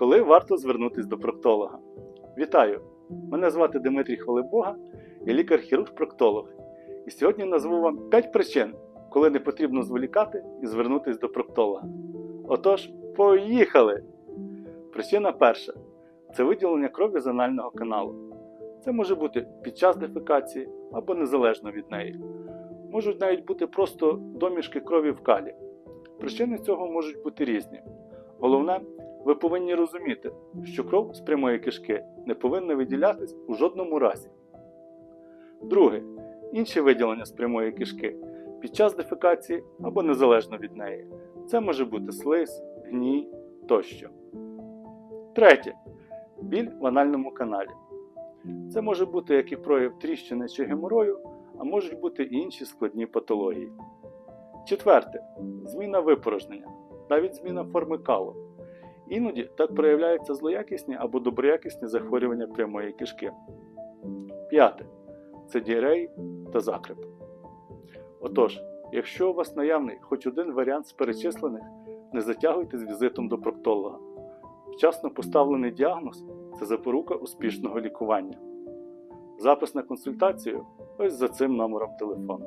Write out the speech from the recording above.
Коли варто звернутися до проктолога? Вітаю! Мене звати Дмитрій Хвалебога, я лікар-хірург-проктолог. І сьогодні назву вам 5 причин, коли не потрібно зволікати і звернутися до проктолога. Отож, поїхали! Причина перша це виділення крові з анального каналу. Це може бути під час дефекації або незалежно від неї. Можуть навіть бути просто домішки крові в калі. Причини цього можуть бути різні. Головне, ви повинні розуміти, що кров з прямої кишки не повинна виділятись у жодному разі. Друге. Інші виділення з прямої кишки під час дефекації або незалежно від неї. Це може бути слиз, гній тощо. Третє. Біль в анальному каналі. Це може бути як і прояв тріщини чи геморою, а можуть бути і інші складні патології. Четверте. Зміна випорожнення, навіть зміна форми калу. Іноді так проявляються злоякісні або доброякісні захворювання прямої кишки. П'яте. Це діареї та закреп. Отож, якщо у вас наявний хоч один варіант з перечислених, не затягуйте з візитом до проктолога. Вчасно поставлений діагноз це запорука успішного лікування. Запис на консультацію ось за цим номером телефону.